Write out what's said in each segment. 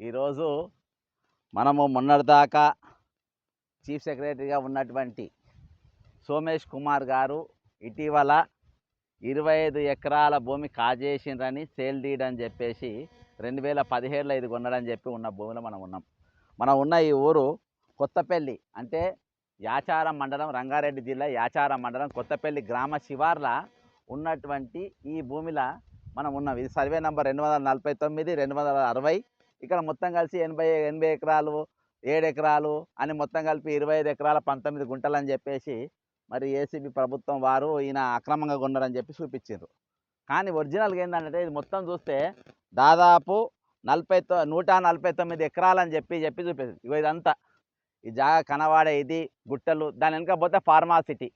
ఈరోజు మనము మొన్నటిదాకా చీఫ్ సెక్రటరీగా ఉన్నటువంటి సోమేష్ కుమార్ గారు ఇటీవల ఇరవై ఐదు ఎకరాల భూమి కాజేసిండ్రని సేల్ డీడ్ అని చెప్పేసి రెండు వేల పదిహేడులో ఇది కొన్నాడని చెప్పి ఉన్న భూమిలో మనం ఉన్నాం. మనం ఉన్న ఈ ఊరు కొత్తపల్లి అంటే యాచారం మండలం రంగారెడ్డి జిల్లా యాచారం మండలం కొత్తపల్లి గ్రామ శివార్ల ఉన్నటువంటి ఈ భూమిలో మనం ఉన్నాం. ఇది సర్వే నెంబర్ రెండు వందల నలభై తొమ్మిది రెండు వందల అరవై ఇక్కడ మొత్తం కలిసి ఎనభై ఎనభై ఎకరాలు ఏడు ఎకరాలు అని మొత్తం కలిపి ఇరవై ఐదు ఎకరాల పంతొమ్మిది గుంటలు అని చెప్పేసి మరి ఏసీబీ ప్రభుత్వం వారు ఈయన అక్రమంగా కొన్నారని చెప్పి చూపించారు కానీ ఒరిజినల్గా ఏంటంటే ఇది మొత్తం చూస్తే దాదాపు నలభై తొ నూట నలభై తొమ్మిది ఎకరాలు అని చెప్పి చెప్పి చూపేది ఇగో ఇదంతా. ఈ జాగా కనవాడే ఇది గుట్టలు. దాని వెనక పోతే ఫార్మాసిటీ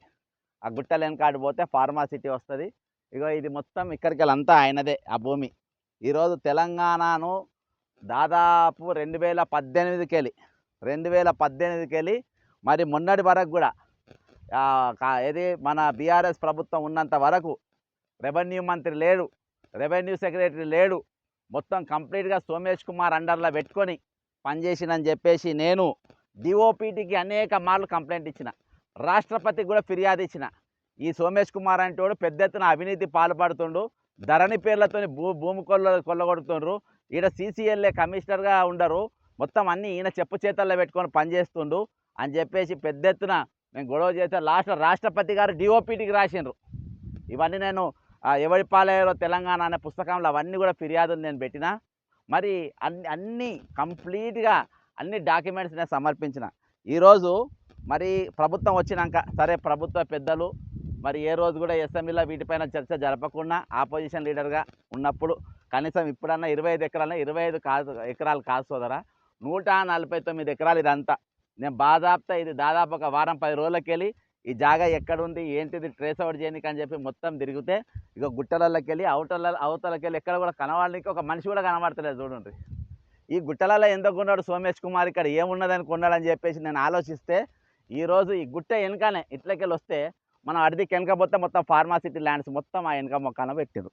ఆ గుట్టలు వెనకాడి పోతే ఫార్మాసిటీ వస్తుంది. ఇగో ఇది మొత్తం ఇక్కడికి అంతా ఆయనదే ఆ భూమి. ఈరోజు తెలంగాణను దాదాపు రెండు వేల పద్దెనిమిదికి వెళ్ళి రెండు వేల పద్దెనిమిదికి వెళ్ళి మరి మొన్నటి వరకు కూడా ఏది మన బీఆర్ఎస్ ప్రభుత్వం ఉన్నంత వరకు రెవెన్యూ మంత్రి లేడు రెవెన్యూ సెక్రటరీ లేడు. మొత్తం కంప్లీట్గా సోమేష్ కుమార్ అండర్లో పెట్టుకొని పనిచేసినని చెప్పేసి నేను డిఓపిటికి అనేక మార్లు కంప్లైంట్ ఇచ్చిన. రాష్ట్రపతికి కూడా ఫిర్యాదు ఇచ్చిన. ఈ సోమేష్ కుమార్ అంటే వాడు పెద్ద ఎత్తున అవినీతి పాల్పడుతుండు ధరణి పేర్లతోని భూ భూమి కొల్ల కొల్లగొడుతుండ్రు. ఈడ సీసీఎల్ఏ కమిషనర్గా ఉండరు. మొత్తం అన్నీ ఈయన చెప్పు చేతల్లో పెట్టుకొని పనిచేస్తుండు అని చెప్పేసి పెద్ద ఎత్తున మేము గొడవ చేస్తే లాస్ట్ రాష్ట్రపతి గారు డిఓపిటికి రాసిండ్రు. ఇవన్నీ నేను ఎవరి పాలయ్యారో తెలంగాణ అనే పుస్తకంలో అవన్నీ కూడా ఫిర్యాదులు నేను పెట్టిన. మరి అన్ని అన్నీ కంప్లీట్గా అన్ని డాక్యుమెంట్స్ నేను సమర్పించిన. ఈరోజు మరి ప్రభుత్వం వచ్చినాక సరే ప్రభుత్వ పెద్దలు మరి ఏ రోజు కూడా ఎస్ఎంఈలో వీటిపైన చర్చ జరపకుండా ఆపోజిషన్ లీడర్గా ఉన్నప్పుడు కనీసం ఇప్పుడన్నా ఇరవై ఐదు ఎకరాలన్నా ఇరవై ఐదు కాదు ఎకరాలు కాదు సోదరా. నూట నలభై తొమ్మిది ఎకరాలు ఇదంతా నేను బాదాపుతా ఇది దాదాపు ఒక వారం పది రోజులకి వెళ్ళి ఈ జాగా ఎక్కడుంది ఏంటిది ట్రేస్ అవుట్ చేయడానికి అని చెప్పి మొత్తం తిరిగితే ఇక గుట్టలలోకి వెళ్ళి అవతల అవతలకి వెళ్ళి ఎక్కడ కూడా కనవాళ్ళకి ఒక మనిషి కూడా కనబడతలేదు చూడండి. ఈ గుట్టలలో ఎందుకు ఉన్నాడు సోమేష్ కుమార్? ఇక్కడ ఏమున్నదని కొన్నాడని చెప్పేసి నేను ఆలోచిస్తే ఈరోజు ఈ గుట్ట వెనకనే ఇట్లకెళ్ళి వస్తే మనం అడిదికి వెనకపోతే మొత్తం ఫార్మాసిటీ ల్యాండ్స్ మొత్తం ఆ వెనక మొక్కన పెట్టారు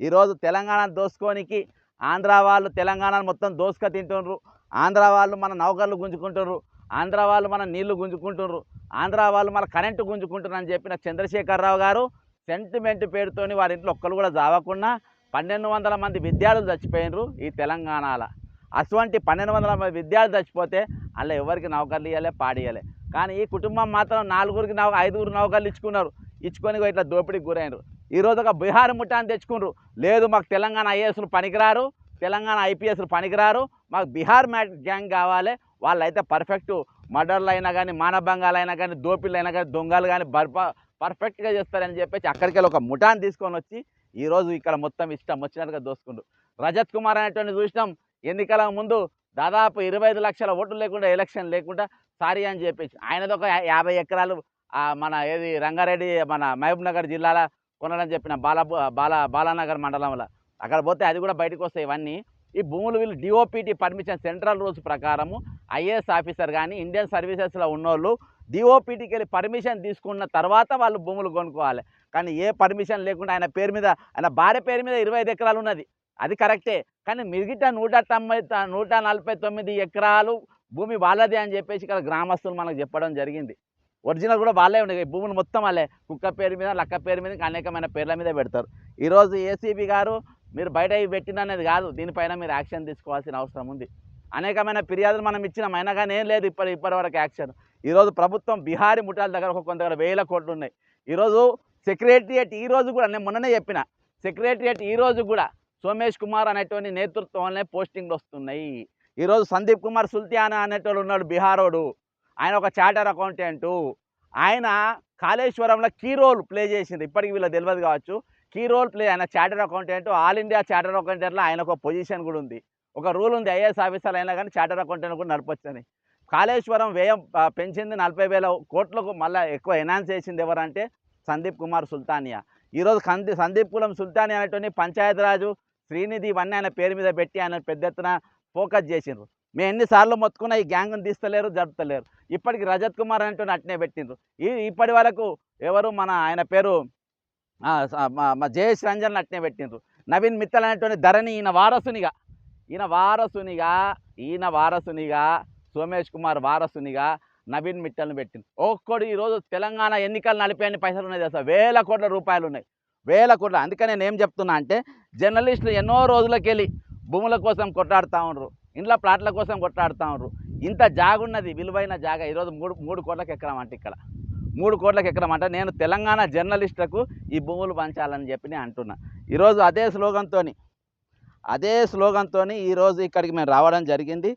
ఈరోజు తెలంగాణ దోసుకోనికి ఆంధ్ర వాళ్ళు తెలంగాణను మొత్తం దోసుక తింటుండ్రు. ఆంధ్ర వాళ్ళు మన నౌకర్లు గుంజుకుంటున్నారు ఆంధ్ర వాళ్ళు మన నీళ్ళు గుంజుకుంటున్నారు ఆంధ్ర వాళ్ళు మన కరెంటు గుంజుకుంటున్నారు అని చెప్పిన చంద్రశేఖరరావు గారు సెంటిమెంట్ పేరుతోని వారి ఇంట్లో ఒక్కరు కూడా జావకుండా పన్నెండు వందల మంది విద్యార్థులు చచ్చిపోయినరు ఈ తెలంగాణలో. అటువంటి పన్నెండు వందల మంది విద్యార్థులు చచ్చిపోతే అలా ఎవరికి నౌకర్లు ఇవ్వలే పాడియలే కానీ ఈ కుటుంబం మాత్రం నాలుగురికి నౌక ఐదుగురు నౌకర్లు ఇచ్చుకున్నారు. ఇచ్చుకొని ఇట్లా దోపిడీకి గురైనరు. ఈరోజు ఒక బీహార్ ముఠాన్ని తెచ్చుకున్నారు లేదు మాకు తెలంగాణ ఐఏఎస్లు పనికిరారు తెలంగాణ ఐపీఎస్లు పనికిరారు మాకు బీహార్ మ్యాట్ గ్యాంగ్ కావాలి. వాళ్ళైతే పర్ఫెక్ట్ మర్డర్లు అయినా కానీ మానభంగాలు అయినా కానీ దోపిళ్ళు అయినా కానీ దొంగలు కానీ బర్ప పర్ఫెక్ట్గా చేస్తారని చెప్పేసి అక్కడికి వెళ్ళి ఒక ముఠాన్ని తీసుకొని వచ్చి ఈరోజు ఇక్కడ మొత్తం ఇష్టం వచ్చినట్టుగా దోసుకుంటారు రజత్ కుమార్ అనేటువంటి చూసినాం ఎన్నికల ముందు దాదాపు ఇరవై ఐదు లక్షల ఓట్లు లేకుండా ఎలక్షన్ లేకుండా సారీ అని చెప్పేసి ఆయనది ఒక యాభై ఎకరాలు మన ఏది రంగారెడ్డి మన మహబూబ్ నగర్ జిల్లాలో కొనడం చెప్పిన బాల బాల బాలానగర్ మండలంలో. అక్కడ పోతే అది కూడా బయటకు వస్తాయి ఇవన్నీ. ఈ భూములు వీళ్ళు డిఓపిటీ పర్మిషన్ సెంట్రల్ రూల్స్ ప్రకారము ఐఏఎస్ ఆఫీసర్ కానీ ఇండియన్ సర్వీసెస్లో ఉన్నోళ్ళు డిఓపిటీకి వెళ్ళి పర్మిషన్ తీసుకున్న తర్వాత వాళ్ళు భూములు కొనుక్కోవాలి. కానీ ఏ పర్మిషన్ లేకుండా ఆయన పేరు మీద ఆయన భార్య పేరు మీద ఇరవై ఐదు ఎకరాలు ఉన్నది. అది కరెక్టే. కానీ మిగతా నూట తొంభై నూట నలభై తొమ్మిది ఎకరాలు భూమి వాళ్ళదే అని చెప్పేసి ఇక్కడ గ్రామస్తులు మనకు చెప్పడం జరిగింది. ఒరిజినల్ కూడా వాళ్ళే ఉండేవి భూములు మొత్తం వాళ్ళే. కుక్క పేరు మీద లక్క పేరు మీద అనేకమైన పేర్ల మీద పెడతారు. ఈరోజు ఏసీబీ గారు మీరు బయట పెట్టిననేది కాదు. దీనిపైన మీరు యాక్షన్ తీసుకోవాల్సిన అవసరం ఉంది. అనేకమైన ఫిర్యాదులు మనం ఇచ్చినాం. అయినా కానీ ఏం లేదు ఇప్పటి ఇప్పటి వరకు యాక్షన్. ఈరోజు ప్రభుత్వం బీహారీ ముఠాల దగ్గర ఒక కొంత దగ్గర వేల కోట్లు ఉన్నాయి. ఈరోజు సెక్రటరియట్ ఈ రోజు కూడా నేను మొన్ననే చెప్పిన సెక్రటరియట్ ఈ రోజు కూడా సోమేష్ కుమార్ అనేటువంటి నేతృత్వంలోనే పోస్టింగ్లు వస్తున్నాయి. ఈరోజు సందీప్ కుమార్ సుల్తియానా అనేటోడు ఉన్నాడు బీహారోడు. ఆయన ఒక చార్టర్ అకౌంటెంటు. ఆయన కాళేశ్వరంలో కీ రోల్ ప్లే చేసింది ఇప్పటికి వీళ్ళకి తెలియదు కావచ్చు. కీ రోల్ ప్లే ఆయన chartered accountant all India chartered అకౌంటెంట్లో ఆయన ఒక పొజిషన్ కూడా ఉంది. ఒక రూల్ ఉంది ఐఏఎస్ ఆఫీసర్ అయినా కానీ చార్టర్ అకౌంటెంట్ కూడా నడపొచ్చని. కాళేశ్వరం వ్యయం పెంచింది నలభై వేల కోట్లకు మళ్ళీ ఎక్కువ ఎనాన్స్ చేసింది ఎవరంటే సందీప్ కుమార్ సుల్తానియా. ఈరోజు కంది సందీప్ కులం సుల్తానియా అనేటువంటి పంచాయతీరాజు శ్రీనిధి ఇవన్నీ ఆయన పేరు మీద పెట్టి ఆయన పెద్ద ఎత్తున ఫోకస్ చేసిండ్రు. మేము ఎన్నిసార్లు మొత్తుకున్నా ఈ గ్యాంగ్ని తీస్తలేరు జరుపుతలేరు. ఇప్పటికి రజత్ కుమార్ అనేటువంటి అట్నే పెట్టిండ్రు. ఈ ఇప్పటి వరకు ఎవరు మన ఆయన పేరు మా- జయేష్ రంజన్ అట్నే పెట్టిండ్రు. నవీన్ మిత్తల్ అనేటువంటి ధరణి ఈయన వారసునిగా ఈయన వారసునిగా ఈయన వారసునిగా సోమేష్ కుమార్ వారసునిగా నవీన్ మిట్టల్ని పెట్టింది ఒక్కడు ఈరోజు తెలంగాణ ఎన్నికలు నడిపే పైసలు ఉన్నాయి అసలు వేల కోట్ల రూపాయలు ఉన్నాయి. వేల కోట్ల. అందుకని నేను ఏం చెప్తున్నా అంటే జర్నలిస్టులు ఎన్నో రోజులకెళ్ళి భూముల కోసం కొట్లాడుతూ ఉండరు. ఇంట్లో ప్లాట్ల కోసం కొట్లాడుతూ ఇంత జాగున్నది విలువైన జాగా. ఈరోజు మూడు మూడు కోట్లకు ఎకరం అంటే ఇక్కడ. మూడు కోట్లకు ఎకరం అంటే. నేను తెలంగాణ జర్నలిస్టులకు ఈ భూములు పంచాలని చెప్పి నేను అంటున్నా. ఈరోజు అదే స్లోగన్తో అదే స్లోగన్తో ఈరోజు ఇక్కడికి మేము రావడం జరిగింది.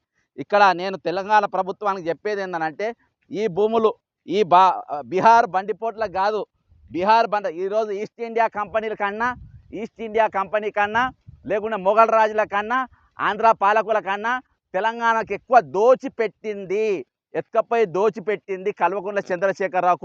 ఇక్కడ నేను తెలంగాణ ప్రభుత్వానికి చెప్పేది ఏంటంటే ఈ భూములు ఈ బా బీహార్ బండిపోట్లకు కాదు. బీహార్ బండ ఈరోజు ఈస్ట్ ఇండియా కంపెనీల కన్నా ఈస్ట్ ఇండియా కంపెనీ కన్నా లేకుంటే మొఘల్ రాజుల కన్నా ఆంధ్ర పాలకుల కన్నా తెలంగాణకు ఎక్కువ దోచిపెట్టింది ఎత్తుకపోయి దోచిపెట్టింది కల్వకుంట్ల చంద్రశేఖరరావు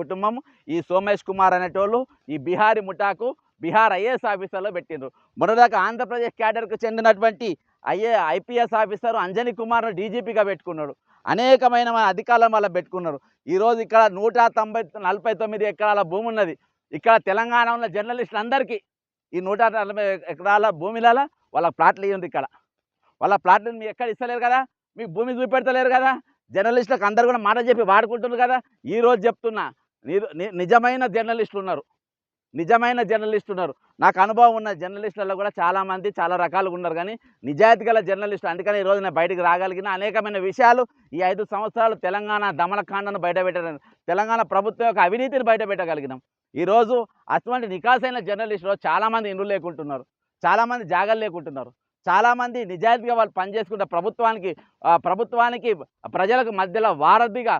కుటుంబం. ఈ సోమేష్ కుమార్ అనేటోళ్ళు ఈ బీహారీ ముఠాకు బీహార్ ఐఏఎస్ ఆఫీసర్లో పెట్టిండ్రు. మొన్నదాకా ఆంధ్రప్రదేశ్ క్యాడర్కు చెందినటువంటి ఐఏ ఐపీఎస్ ఆఫీసర్ అంజని కుమార్ను డీజీపీగా పెట్టుకున్నాడు. అనేకమైన మన అధికారులను వాళ్ళ పెట్టుకున్నారు. ఈరోజు ఇక్కడ నూట తొంభై నలభై తొమ్మిది ఎకరాల భూమి ఉన్నది. ఇక్కడ తెలంగాణ ఉన్న జర్నలిస్టులందరికీ ఈ నూట నలభై ఎకరాల భూమిలలో వాళ్ళ ప్లాట్లు ఇవ్వండి ఇక్కడ? వాళ్ళ ప్లాట్లు మీరు ఎక్కడ ఇస్తలేరు కదా? మీ భూమి చూపెడతలేరు కదా? జర్నలిస్టులకు అందరు కూడా మాట చెప్పి వాడుకుంటున్నారు కదా? ఈరోజు చెప్తున్నా నిజమైన జర్నలిస్టులు ఉన్నారు. నిజమైన జర్నలిస్టులు ఉన్నారు. నాకు అనుభవం ఉన్న జర్నలిస్టులలో కూడా చాలామంది చాలా రకాలుగా ఉన్నారు. కానీ నిజాయితీ గల జర్నలిస్టులు అందుకని ఈరోజు నేను బయటికి రాగలిగిన అనేకమైన విషయాలు ఈ ఐదు సంవత్సరాలు తెలంగాణ దమనకాండను బయటపెట్టడం తెలంగాణ ప్రభుత్వం యొక్క అవినీతిని బయటపెట్టగలిగినాం. ఈరోజు అటువంటి నికాసైన జర్నలిస్టులు చాలామంది ఇండ్లు లేకుంటున్నారు. చాలామంది జాగలు లేకుంటున్నారు. చాలామంది నిజాయితీగా వాళ్ళు పనిచేసుకుంటే ప్రభుత్వానికి ప్రభుత్వానికి ప్రజలకు మధ్యలో వారధిగా